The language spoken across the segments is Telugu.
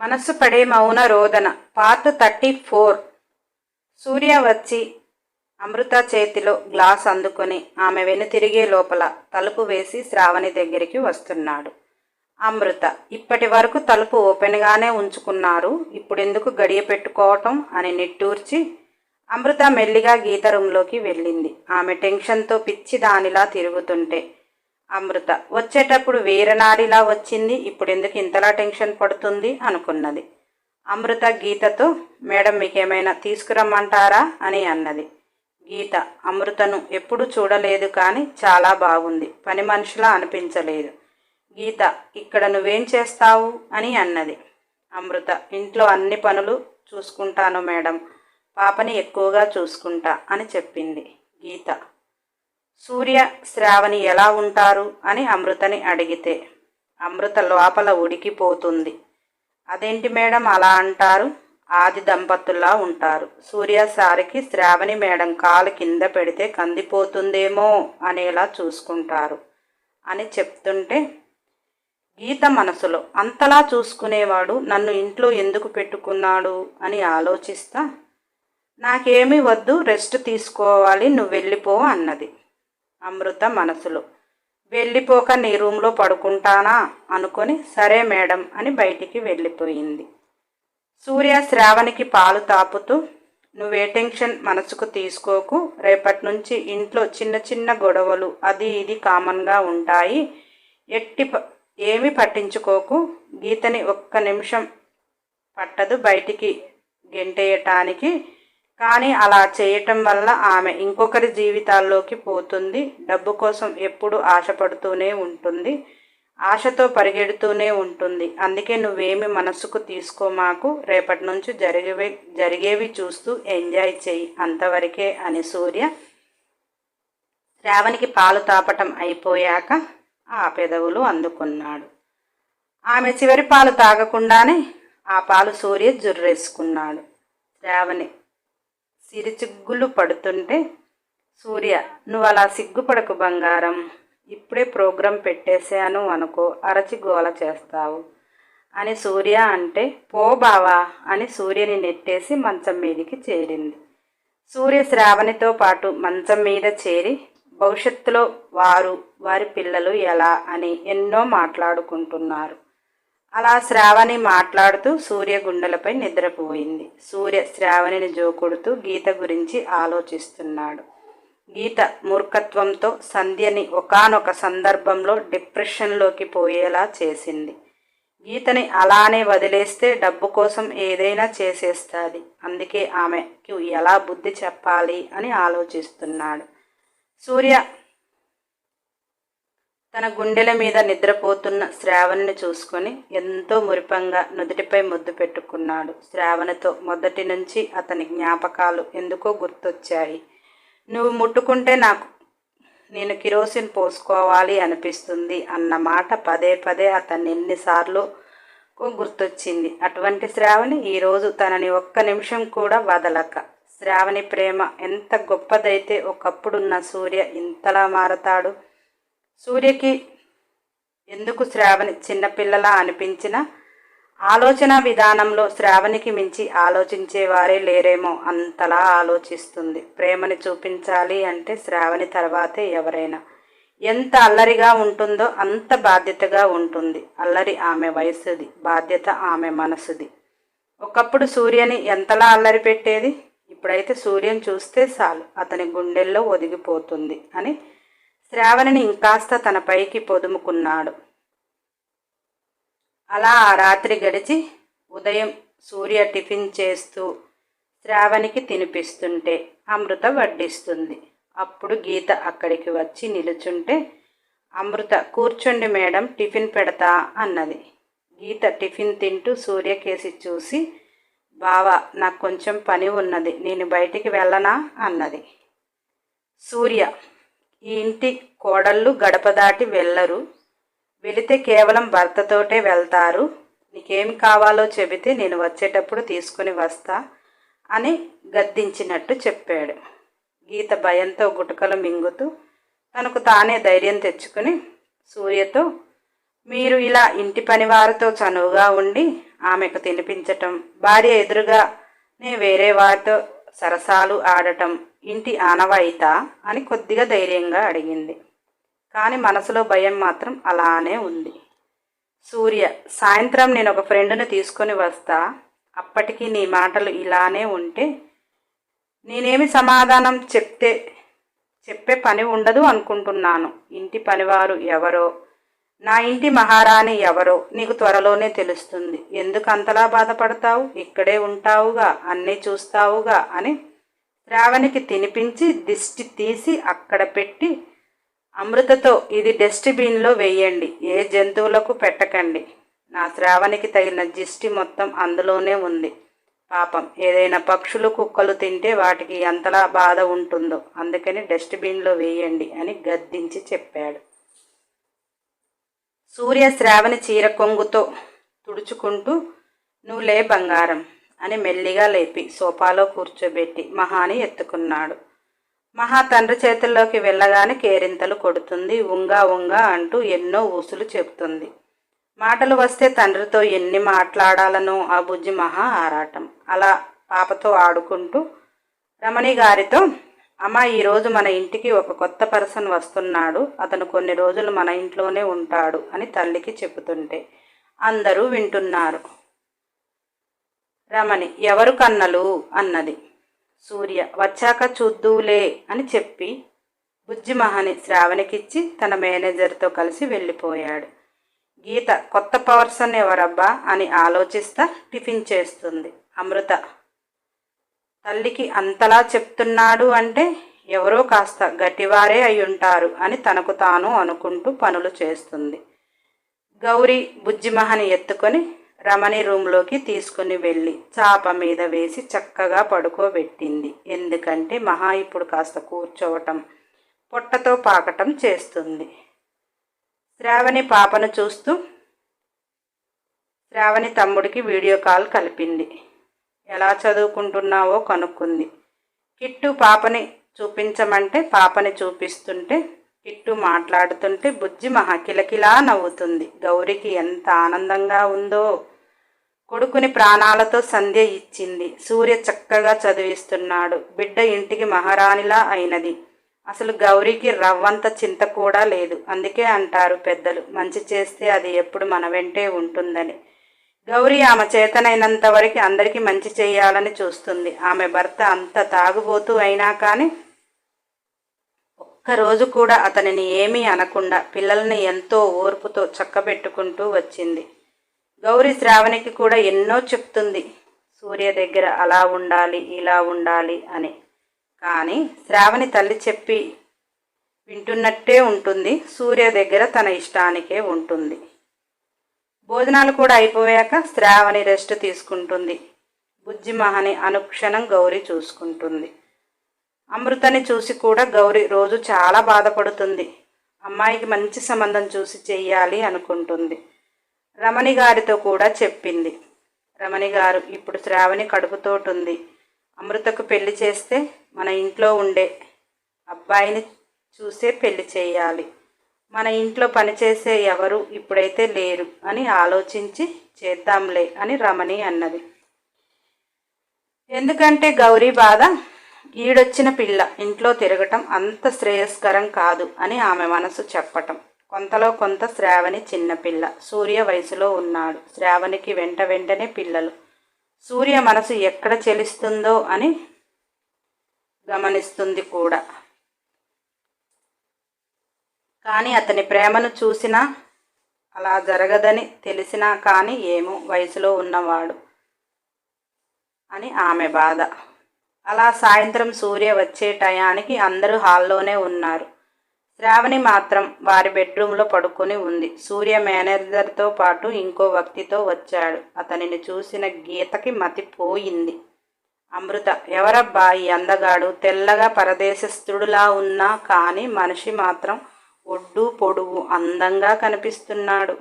మనస్సు పడే మౌన రోదన పార్ట్ థర్టీ ఫోర్. సూర్య వచ్చి అమృత చేతిలో గ్లాస్ అందుకొని ఆమె వెనుతిరిగే లోపల తలుపు వేసి శ్రావణి దగ్గరికి వస్తున్నాడు. అమృత ఇప్పటి వరకు తలుపు ఓపెన్గానే ఉంచుకున్నారు. ఇప్పుడెందుకు గడియ పెట్టుకోవటం అని నిట్టూర్చి అమృత మెల్లిగా గీత రూంలోకి వెళ్ళింది. ఆమె టెన్షన్తో పిచ్చి దానిలా తిరుగుతుంటే అమృత. వచ్చేటప్పుడు వీరనాడిలా వచ్చింది. ఇప్పుడు ఎందుకు ఇంతలా టెన్షన్ పడుతుంది అనుకున్నది. అమృత గీతతో మేడం మీకేమైనా తీసుకురమ్మంటారా? అని అన్నది. గీత అమృతను ఎప్పుడు చూడలేదు కానీ చాలా బాగుంది. పని మనిషిలా అనిపించలేదు. గీత ఇక్కడ నువ్వేం చేస్తావు? అని అన్నది. అమృత ఇంట్లో అన్ని పనులు చూసుకుంటాను మేడం. పాపని ఎక్కువగా చూసుకుంటా అని చెప్పింది గీత. సూర్య శ్రావణి ఎలా ఉంటారు అని అమృతని అడిగితే అమృత లోపల ఉడికిపోతుంది. అదేంటి మేడం అలా అంటారు? ఆది దంపతుల్లా ఉంటారు. సూర్య సారికి శ్రావణి మేడం కాలు కింద పెడితే కందిపోతుందేమో అనేలా చూసుకుంటారు. అని చెప్తుంటే గీత మనసులో అంతలా చూసుకునేవాడు నన్ను ఇంట్లో ఎందుకు పెట్టుకున్నాడు అని ఆలోచిస్తా నాకేమీ వద్దు రెస్ట్ తీసుకోవాలి నువ్వు వెళ్ళిపో అన్నది. అమృత మనసులో. వెళ్ళిపోక నీ రూమ్లో పడుకుంటానా? అనుకొని సరే మేడం అని బయటికి వెళ్ళిపోయింది. సూర్య శ్రావణికి పాలు తాపుతూ నువ్వే టెన్షన్ మనసుకు తీసుకోకు. రేపటి నుంచి ఇంట్లో చిన్న చిన్న గొడవలు అది ఇది కామన్గా ఉంటాయి. ఎట్టి ఏమి పట్టించుకోకు. గీతని ఒక్క నిమిషం పట్టదు బయటికి గెంటేయటానికి. కానీ అలా చేయటం వల్ల ఆమె ఇంకొకరి జీవితాల్లోకి పోతుంది. డబ్బు కోసం ఎప్పుడు ఆశపడుతూనే ఉంటుంది. ఆశతో పరిగెడుతూనే ఉంటుంది. అందుకే నువ్వేమి మనసుకు తీసుకోమాకు రేపటి నుంచి జరిగేవి జరిగేవి చూస్తూ ఎంజాయ్ చెయ్యి అంతవరకే అని సూర్య శ్రావణికి పాలు తాపటం అయిపోయాక ఆ పెదవులు అందుకున్నాడు. ఆమె చివరి పాలు తాగకుండానే ఆ పాలు సూర్య జుర్రేసుకున్నాడు. శ్రావణి సిరిచిగ్గులు పడుతుంటే సూర్య నువ్వు అలా సిగ్గుపడకు బంగారం. ఇప్పుడే ప్రోగ్రాం పెట్టేశాను అనుకో అరచి గోల చేస్తావు అని సూర్య అంటే పో బావా అని సూర్యని నెట్టేసి మంచం మీదికి చేరింది. సూర్య శ్రావణితో పాటు మంచం మీద చేరి భవిష్యత్తులో వారు వారి పిల్లలు ఎలా అని ఎన్నో మాట్లాడుకుంటున్నారు. అలా శ్రావణి మాట్లాడుతూ సూర్య గుండెలపై నిద్రపోయింది. సూర్య శ్రావణిని జోకొడుతూ గీత గురించి ఆలోచిస్తున్నాడు. గీత మూర్ఖత్వంతో సంధ్యని ఒకానొక సందర్భంలో డిప్రెషన్లోకి పోయేలా చేసింది. గీతని అలానే వదిలేస్తే డబ్బు కోసం ఏదైనా చేసేస్తుంది. అందుకే ఆమెకు ఎలా బుద్ధి చెప్పాలి అని ఆలోచిస్తున్నాడు. సూర్య తన గుండెల మీద నిద్రపోతున్న శ్రావణ్ని చూసుకొని ఎంతో మురిపంగా నుదుటిపై ముద్దు పెట్టుకున్నాడు. శ్రావణితో మొదటి నుంచి అతని జ్ఞాపకాలు ఎందుకో గుర్తొచ్చాయి. నువ్వు ముట్టుకుంటే నాకు నేను కిరోసిన్ పోసుకోవాలి అనిపిస్తుంది అన్న మాట పదే పదే అతన్ని ఎన్నిసార్లు గుర్తొచ్చింది. అటువంటి శ్రావణి ఈరోజు తనని ఒక్క నిమిషం కూడా వదలక. శ్రావణి ప్రేమ ఎంత గొప్పదైతే ఒకప్పుడున్న సూర్య ఇంతలా మారతాడు. సూర్యకి ఎందుకు శ్రావణి చిన్నపిల్లలా అనిపించిన? ఆలోచన విధానంలో శ్రావణికి మించి ఆలోచించేవారే లేరేమో అంతలా ఆలోచిస్తుంది. ప్రేమని చూపించాలి అంటే శ్రావణి తర్వాతే ఎవరైనా. ఎంత అల్లరిగా ఉంటుందో అంత బాధ్యతగా ఉంటుంది. అల్లరి ఆమె వయసుది బాధ్యత ఆమె మనసుది. ఒకప్పుడు సూర్యని ఎంతలా అల్లరి పెట్టేది? ఇప్పుడైతే సూర్యని చూస్తే చాలు అతని గుండెల్లో ఒదిగిపోతుంది అని శ్రావణిని ఇంకాస్త తన పైకి పొదుముకున్నాడు. అలా ఆ రాత్రి గడిచి ఉదయం సూర్య టిఫిన్ చేస్తూ శ్రావణికి తినిపిస్తుంటే అమృత వడ్డిస్తుంది. అప్పుడు గీత అక్కడికి వచ్చి నిలుచుంటే అమృత కూర్చోండి మేడం టిఫిన్ పెడతా అన్నది. గీత టిఫిన్ తింటూ సూర్యకేసి చూసి బావా నాకు కొంచెం పని ఉన్నది నేను బయటికి వెళ్ళనా? అన్నది. సూర్య ఈ ఇంటి కోడళ్ళు గడప దాటి వెళ్ళరు. వెళితే కేవలం భర్తతోటే వెళ్తారు. నీకేమి కావాలో చెబితే నేను వచ్చేటప్పుడు తీసుకుని వస్తా అని గద్దించినట్టు చెప్పాడు. గీత భయంతో గుటకలు మింగుతూ తనకు తానే ధైర్యం తెచ్చుకుని సూర్యతో మీరు ఇలా ఇంటి పనివారితో చనువుగా ఉండి ఆమెకు తినిపించటం భార్య ఎదురుగా నే వేరే వారితో సరసాలు ఆడటం ఇంటి ఆనవాయిత అని కొద్దిగా ధైర్యంగా అడిగింది. కానీ మనసులో భయం మాత్రం అలానే ఉంది. సూర్య సాయంత్రం నేను ఒక ఫ్రెండ్ని తీసుకొని వస్తా. అప్పటికి నీ మాటలు ఇలానే ఉంటే నేనేమి సమాధానం చెప్తే చెప్పే పని ఉండదు అనుకుంటున్నాను. ఇంటి పనివారు ఎవరో నా ఇంటి మహారాణి ఎవరో నీకు త్వరలోనే తెలుస్తుంది. ఎందుకు అంతలా బాధపడతావు? ఇక్కడే ఉంటావుగా అన్నీ చూస్తావుగా అని శ్రావణికి తినిపించి దిష్టి తీసి అక్కడ పెట్టి అమృతతో ఇది డస్ట్బిన్లో వేయండి. ఏ జంతువులకు పెట్టకండి. నా శ్రావణికి తగిన దిష్టి మొత్తం అందులోనే ఉంది. పాపం ఏదైనా పక్షులు కుక్కలు తింటే వాటికి ఎంతలా బాధ ఉంటుందో అందుకని డస్ట్బిన్లో వేయండి అని గద్దించి చెప్పాడు. సూర్య శ్రావణి చీర కొంగుతో తుడుచుకుంటూ నువ్వు లే బంగారం అని మెల్లిగా లేపి సోఫాలో కూర్చోబెట్టి మహాని ఎత్తుకున్నాడు. మహా తండ్రి చేతుల్లోకి వెళ్ళగానే కేరింతలు కొడుతుంది ఉంగా ఉంగా అంటూ ఎన్నో ఊసులు చెబుతుంది. మాటలు వస్తే తండ్రితో ఎన్ని మాట్లాడాలనో ఆ బుజ్జి మహా ఆరాటం. అలా పాపతో ఆడుకుంటూ రమణి గారితో అమ్మ ఈరోజు మన ఇంటికి ఒక కొత్త పర్సన్ వస్తున్నాడు. అతను కొన్ని రోజులు మన ఇంట్లోనే ఉంటాడు అని తల్లికి చెబుతుంటే అందరూ వింటున్నారు. రమణి ఎవరు కన్నలు? అన్నది. సూర్య వచ్చాక చూద్దువులే అని చెప్పి బుజ్జిమహని శ్రావణికిచ్చి తన మేనేజర్తో కలిసి వెళ్ళిపోయాడు. గీత కొత్త పర్సన్ ఎవరబ్బా అని ఆలోచిస్తా టిఫిన్ చేస్తుంది. అమృత తల్లికి అంతలా చెప్తున్నాడు అంటే ఎవరో కాస్త గట్టివారే అయి ఉంటారు అని తనకు తాను అనుకుంటూ పనులు చేస్తుంది. గౌరీ బుజ్జిమహని ఎత్తుకొని రమణి రూమ్లోకి తీసుకుని వెళ్ళి చాప మీద వేసి చక్కగా పడుకోబెట్టింది. ఎందుకంటే మహా ఇప్పుడు కాస్త కూర్చోవటం పొట్టతో పాకటం చేస్తుంది. శ్రావణి పాపను చూస్తూ శ్రావణి తమ్ముడికి వీడియో కాల్ కలిపింది. ఎలా చదువుకుంటున్నావో కనుక్కుంది. కిట్టు పాపని చూపించమంటే పాపని చూపిస్తుంటే కిట్టు మాట్లాడుతుంటే బుజ్జి మహా కిలకిలా నవ్వుతుంది. గౌరికి ఎంత ఆనందంగా ఉందో. కొడుకుని ప్రాణాలతో సంధ్య ఇచ్చింది. సూర్య చక్కగా చదివిస్తున్నాడు. బిడ్డ ఇంటికి మహారాణిలా అయినది. అసలు గౌరీకి రవ్వంత చింత కూడా లేదు. అందుకే అంటారు పెద్దలు మంచి చేస్తే అది ఎప్పుడు మన వెంటే ఉంటుందని. గౌరీ ఆమె చేతనైనంత వరకు అందరికీ మంచి చేయాలని చూస్తుంది. ఆమె భర్త అంత తాగుబోతూ అయినా కానీ ఒక్కరోజు కూడా అతనిని ఏమీ అనకుండా పిల్లల్ని ఎంతో ఓర్పుతో చక్కబెట్టుకుంటూ వచ్చింది. గౌరీ శ్రావణికి కూడా ఎన్నో చెప్తుంది. సూర్య దగ్గర అలా ఉండాలి ఇలా ఉండాలి అని. కానీ శ్రావణి తల్లి చెప్పి వింటున్నట్టే ఉంటుంది. సూర్య దగ్గర తన ఇష్టానికే ఉంటుంది. భోజనాలు కూడా అయిపోయాక శ్రావణి రెస్ట్ తీసుకుంటుంది. బుజ్జిమహని అనుక్షణం గౌరీ చూసుకుంటుంది. అమృతని చూసి కూడా గౌరీ రోజు చాలా బాధపడుతుంది. అమ్మాయికి మంచి సంబంధం చూసి చెయ్యాలి అనుకుంటుంది. రమణి గారితో కూడా చెప్పింది. రమణి గారు ఇప్పుడు శ్రావణి కడుపుతోటుంది అమృతకు పెళ్ళి చేస్తే మన ఇంట్లో ఉండే అబ్బాయిని చూసే పెళ్ళి చేయాలి. మన ఇంట్లో పనిచేసే ఎవరు ఇప్పుడైతే లేరు అని ఆలోచించి చేద్దాంలే అని రమణి అన్నది. ఎందుకంటే గౌరీ బాధ ఈడొచ్చిన పిల్ల ఇంట్లో తిరగటం అంత శ్రేయస్కరం కాదు అని ఆమె మనసు చెప్పటం. కొంతలో కొంత శ్రావణి చిన్నపిల్ల సూర్య వయసులో ఉన్నాడు. శ్రావణికి వెంట వెంటనే పిల్లలు. సూర్య మనసు ఎక్కడ చెలిస్తుందో అని గమనిస్తుంది కూడా. కానీ అతని ప్రేమను చూసినా అలా జరగదని తెలిసినా కానీ ఏమో వయసులో ఉన్నవాడు అని ఆమె బాధ. అలా సాయంత్రం సూర్య వచ్చే టయానికి అందరూ హాల్లోనే ఉన్నారు. శ్రావణి మాత్రం వారి బెడ్రూమ్లో పడుకొని ఉంది. సూర్య మేనేజర్తో పాటు ఇంకో వ్యక్తితో వచ్చాడు. అతనిని చూసిన గీతకి మతిపోయింది అమృత ఎవరబ్బా ఈ అందగాడు? తెల్లగా పరదేశస్థుడులా ఉన్నా కానీ మనిషి మాత్రం ఒడ్డు పొడువు అందంగా కనిపిస్తున్నాడు.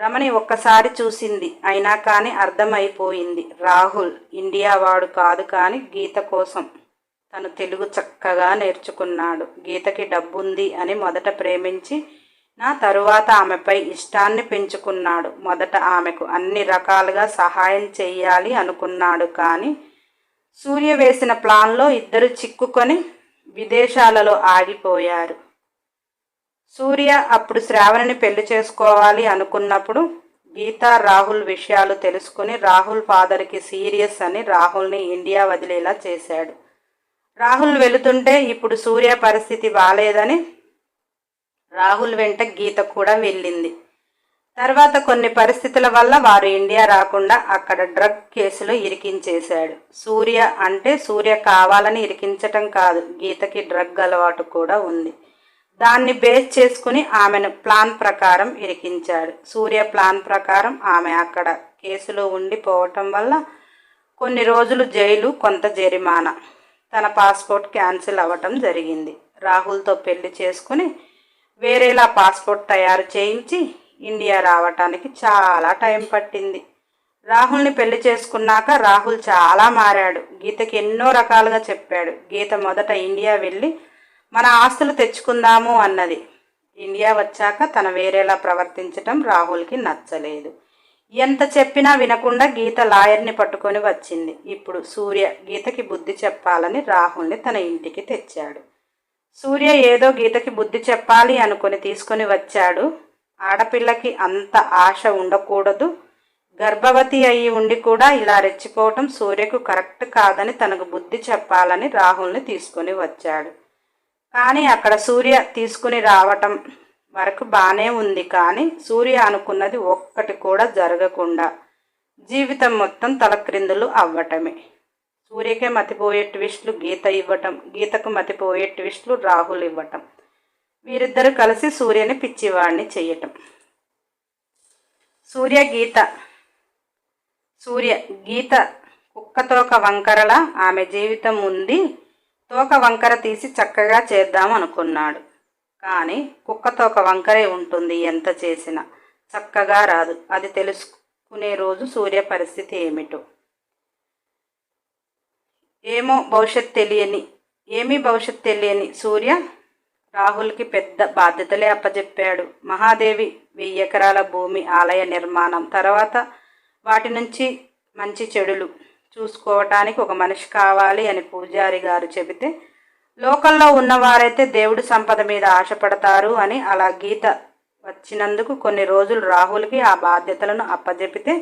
రమణి ఒక్కసారి చూసింది. అయినా కానీ అర్థమైపోయింది. రాహుల్ ఇండియా వాడు కాదు కానీ గీత కోసం. తను తెలుగు చక్కగా నేర్చుకున్నాడు. గీతకి డబ్బుంది అని మొదట ప్రేమించి నా తరువాత ఆమెపై ఇష్టాన్ని పెంచుకున్నాడు. మొదట ఆమెకు అన్ని రకాలుగా సహాయం చేయాలి అనుకున్నాడు కానీ సూర్య వేసిన ప్లాన్లో ఇద్దరు చిక్కుకొని విదేశాలలో ఆగిపోయారు. సూర్య అప్పుడు శ్రావణిని పెళ్ళి చేసుకోవాలి అనుకున్నప్పుడు గీత రాహుల్ విషయాలు తెలుసుకుని రాహుల్ ఫాదర్కి సీరియస్ అని రాహుల్ని ఇండియా వదిలేలా చేశాడు. రాహుల్ వెళుతుంటే ఇప్పుడు సూర్య పరిస్థితి బాలేదని రాహుల్ వెంట గీత కూడా వెళ్ళింది. తర్వాత కొన్ని పరిస్థితుల వల్ల వారు ఇండియా రాకుండా అక్కడ డ్రగ్ కేసులో ఇరికించేశాడు. సూర్య అంటే సూర్య కావాలని ఇరికించటం కాదు గీతకి డ్రగ్ అలవాటు కూడా ఉంది. దాన్ని బేస్ చేసుకుని ఆమెను ప్లాన్ ప్రకారం ఇరికించాడు. సూర్య ప్లాన్ ప్రకారం ఆమె అక్కడ కేసులో ఉండిపోవటం వల్ల కొన్ని రోజులు జైలు కొంత జరిమానా. తన పాస్పోర్ట్ క్యాన్సిల్ అవ్వటం జరిగింది. రాహుల్తో పెళ్ళి చేసుకుని వేరేలా పాస్పోర్ట్ తయారు చేయించి ఇండియా రావటానికి చాలా టైం పట్టింది. రాహుల్ని పెళ్ళి చేసుకున్నాక రాహుల్ చాలా మారాడు. గీతకి ఎన్నో రకాలుగా చెప్పాడు. గీత మొదట ఇండియా వెళ్ళి మన ఆస్తులు తెచ్చుకుందాము అన్నది. ఇండియా వచ్చాక తన వేరేలా ప్రవర్తించటం రాహుల్కి నచ్చలేదు. ఎంత చెప్పినా వినకుండా గీత లాయర్ని పట్టుకొని వచ్చింది. ఇప్పుడు సూర్య గీతకి బుద్ధి చెప్పాలని రాహుల్ని తన ఇంటికి తెచ్చాడు. సూర్య ఏదో గీతకి బుద్ధి చెప్పాలి అనుకుని తీసుకొని వచ్చాడు. ఆడపిల్లకి అంత ఆశ ఉండకూడదు. గర్భవతి అయి ఉండి కూడా ఇలా రెచ్చిపోవటం సూర్యకు కరెక్ట్ కాదని తనకు బుద్ధి చెప్పాలని రాహుల్ని తీసుకొని వచ్చాడు. కానీ అక్కడ సూర్య తీసుకుని రావటం వరకు బాగానే ఉంది. కానీ సూర్య అనుకున్నది ఒక్కటి కూడా జరగకుండా జీవితం మొత్తం తలక్రిందులు అవ్వటమే. సూర్యకే మతిపోయే ట్విస్ట్లు గీత ఇవ్వటం గీతకు మతిపోయే ట్విస్ట్లు రాహుల్ ఇవ్వటం. వీరిద్దరు కలిసి సూర్యని పిచ్చివాడిని చేయటం సూర్య గీత సూర్య గీత కుక్కతోక వంకరల ఆమె జీవితం ఉంది. తోక వంకర తీసి చక్కగా చేద్దాం అనుకున్నాడు. కానీ కుక్క తోక వంకరే ఉంటుంది ఎంత చేసినా. చక్కగా రాదు. అది తెలుసుకునే రోజు సూర్య పరిస్థితి ఏమిటో. ఏమో భవిష్యత్ తెలియని ఏమీ భవిష్యత్ తెలియని సూర్య రాహుల్కి పెద్ద బాధ్యతలే అప్పజెప్పాడు. మహాదేవి వెయ్యి ఎకరాల భూమి ఆలయ నిర్మాణం తర్వాత వాటి నుంచి మంచి చెడులు చూసుకోవటానికి ఒక మనిషి కావాలి అని పూజారి గారు చెబితే లోకల్లో ఉన్నవారైతే దేవుడి సంపద మీద ఆశపడతారు అని అలా గీత వచ్చినందుకు కొన్ని రోజులు రాహుల్కి ఆ బాధ్యతలను అప్పజెపితే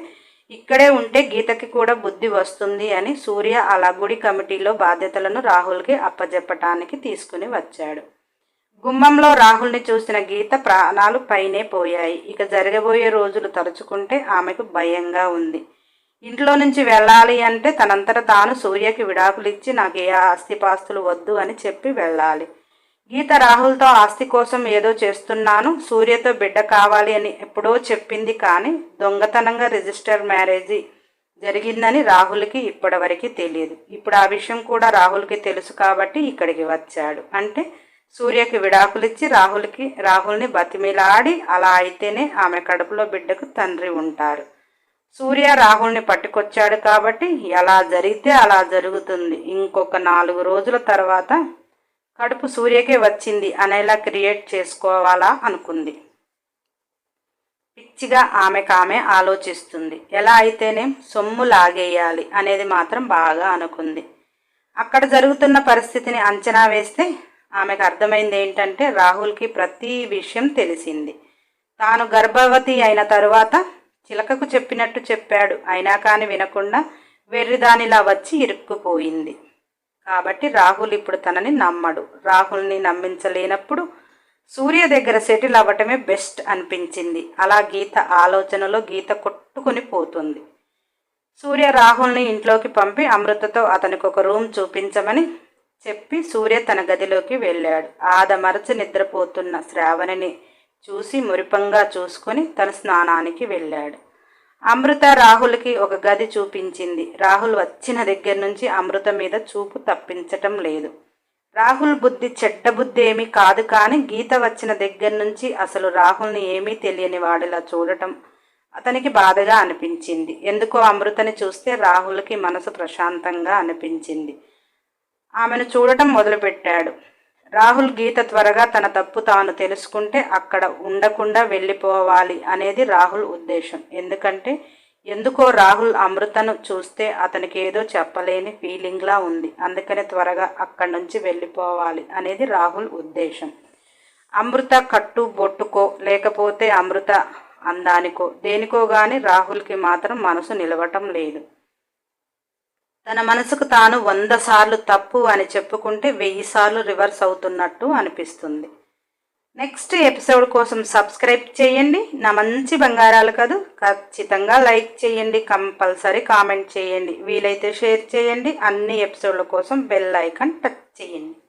ఇక్కడే ఉంటే గీతకి కూడా బుద్ధి వస్తుంది అని సూర్య అలా గుడి కమిటీలో బాధ్యతలను రాహుల్కి అప్పజెప్పటానికి తీసుకుని వచ్చాడు. గుమ్మంలో రాహుల్ని చూసిన గీత ప్రాణాలు పైనే పోయాయి. ఇక జరగబోయే రోజులు తలుచుకుంటే ఆమెకు భయంగా ఉంది. ఇంట్లో నుంచి వెళ్ళాలి అంటే తనంతట తాను సూర్యకి విడాకులు ఇచ్చి నాకు ఏ ఆస్తిపాస్తులు వద్దు అని చెప్పి వెళ్ళాలి. గీత రాహుల్తో ఆస్తి కోసం ఏదో చేస్తున్నాను సూర్యతో బిడ్డ కావాలి అని ఎప్పుడో చెప్పింది కానీ దొంగతనంగా రిజిస్టర్ మ్యారేజీ జరిగిందని రాహుల్కి ఇప్పటివరకు తెలియదు ఇప్పుడు ఆ విషయం కూడా రాహుల్కి తెలుసు కాబట్టి ఇక్కడికి వచ్చాడు. అంటే సూర్యకి విడాకులిచ్చి రాహుల్కి రాహుల్ని బతిమిలాడి అలా అయితేనే ఆమె కడుపులో బిడ్డకు తండ్రి ఉంటారు. సూర్య రాహుల్ని పట్టుకొచ్చాడు కాబట్టి ఎలా జరిగితే అలా జరుగుతుంది. ఇంకొక నాలుగు రోజుల తర్వాత కడుపు సూర్యకే వచ్చింది అనేలా క్రియేట్ చేసుకోవాలా అనుకుంది. పిచ్చిగా ఆమెకు ఆమె ఆలోచిస్తుంది. ఎలా అయితేనే సొమ్ము లాగేయాలి అనేది మాత్రం బాగా అనుకుంది. అక్కడ జరుగుతున్న పరిస్థితిని అంచనా వేస్తే ఆమెకు అర్థమైంది ఏంటంటే రాహుల్కి ప్రతి విషయం తెలిసింది. తాను గర్భవతి అయిన తరువాత చిలకకు చెప్పినట్టు చెప్పాడు. అయినా కాని వినకుండా వెర్రిదానిలా వచ్చి ఇరుక్కుపోయింది. కాబట్టి రాహుల్ ఇప్పుడు తనని నమ్మడు. రాహుల్ని నమ్మించలేనప్పుడు సూర్య దగ్గర సెటిల్ అవ్వటమే బెస్ట్ అనిపించింది. అలా గీత ఆలోచనలో గీత కొట్టుకుని పోతుంది. సూర్య రాహుల్ని ఇంట్లోకి పంపి అమృతతో అతనికి ఒక రూమ్ చూపించమని చెప్పి సూర్య తన గదిలోకి వెళ్ళాడు. ఆదమరచి నిద్రపోతున్న శ్రావణిని చూసి మురిపంగా చూసుకొని తన స్నానానికి వెళ్ళాడు. అమృత రాహుల్కి ఒక గది చూపించింది. రాహుల్ వచ్చిన దగ్గర నుంచి అమృత మీద చూపు తప్పించటం లేదు. రాహుల్ బుద్ధి చెడ్డ బుద్ధి ఏమీ కాదు కానీ గీత వచ్చిన దగ్గర నుంచి అసలు రాహుల్ని ఏమీ తెలియని వాడిలా చూడటం అతనికి బాధగా అనిపించింది. ఎందుకో అమృతని చూస్తే రాహుల్కి మనసు ప్రశాంతంగా అనిపించింది. ఆమెను చూడటం మొదలుపెట్టాడు. రాహుల్ గీత త్వరగా తన తప్పు తాను తెలుసుకుంటే అక్కడ ఉండకుండా వెళ్ళిపోవాలి అనేది రాహుల్ ఉద్దేశం. ఎందుకంటే ఎందుకో రాహుల్ అమృతను చూస్తే అతనికి ఏదో చెప్పలేని ఫీలింగ్లా ఉంది. అందుకని త్వరగా అక్కడి నుంచి వెళ్ళిపోవాలి అనేది రాహుల్ ఉద్దేశం. అమృత కట్టు బొట్టుకో లేకపోతే అమృత అందానికో దేనికో కానీ రాహుల్కి మాత్రం మనసు నిలవటం లేదు. తన మనసుకు తాను వంద సార్లు తప్పు అని చెప్పుకుంటే వెయ్యి సార్లు రివర్స్ అవుతున్నట్టు అనిపిస్తుంది. నెక్స్ట్ ఎపిసోడ్ కోసం సబ్స్క్రైబ్ చేయండి. నా మంచి బంగారాలు కదూ. ఖచ్చితంగా లైక్ చేయండి. కంపల్సరీ కామెంట్ చేయండి. వీలైతే షేర్ చేయండి. అన్ని ఎపిసోడ్ల కోసం బెల్ ఐకాన్ టచ్ చేయండి.